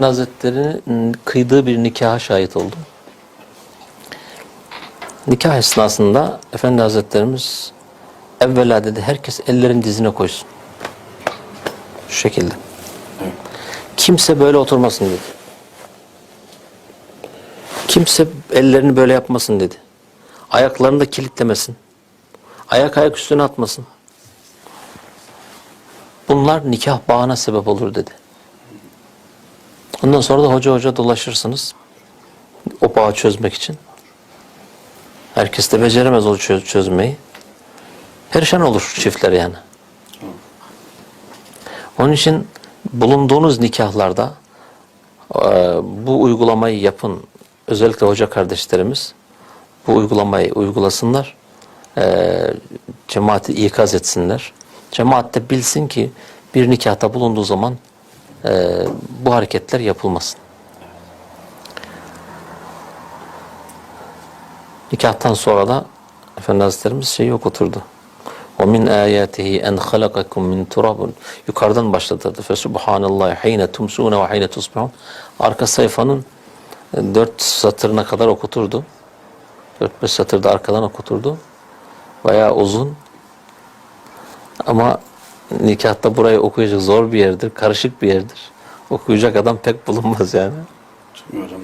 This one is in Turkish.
Hazretleri'nin kıydığı bir nikaha şahit oldum. Nikah esnasında Efendi Hazretlerimiz evvela dedi herkes ellerin dizine koysun. Şu şekilde. Kimse böyle oturmasın dedi. Kimse ellerini böyle yapmasın dedi. Ayaklarını da kilitlemesin. Ayak ayak üstüne atmasın. Bunlar nikah bağına sebep olur dedi. Ondan sonra da hoca hoca dolaşırsınız. O bağı çözmek için. Herkes de beceremez o çö- çözmeyi. Perişan olur çiftler yani. Onun için bulunduğunuz nikahlarda e, bu uygulamayı yapın. Özellikle hoca kardeşlerimiz bu uygulamayı uygulasınlar. E, cemaati ikaz etsinler. Cemaat de bilsin ki bir nikahta bulunduğu zaman e, bu hareketler yapılmasın. Nikahtan sonra da Efendi Hazretlerimiz şeyi okuturdu. وَمِنْ آيَاتِهِ اَنْ خَلَقَكُمْ مِنْ تُرَابٌ Yukarıdan başlatırdı. فَسُبْحَانَ اللّٰهِ حَيْنَ تُمْسُونَ وَحَيْنَ تُصْبِحُونَ Arka sayfanın e, dört satırına kadar okuturdu. Dört beş satırda arkadan okuturdu. Bayağı uzun. Ama nikahta burayı okuyacak zor bir yerdir, karışık bir yerdir. Okuyacak adam pek bulunmaz yani. Hocam.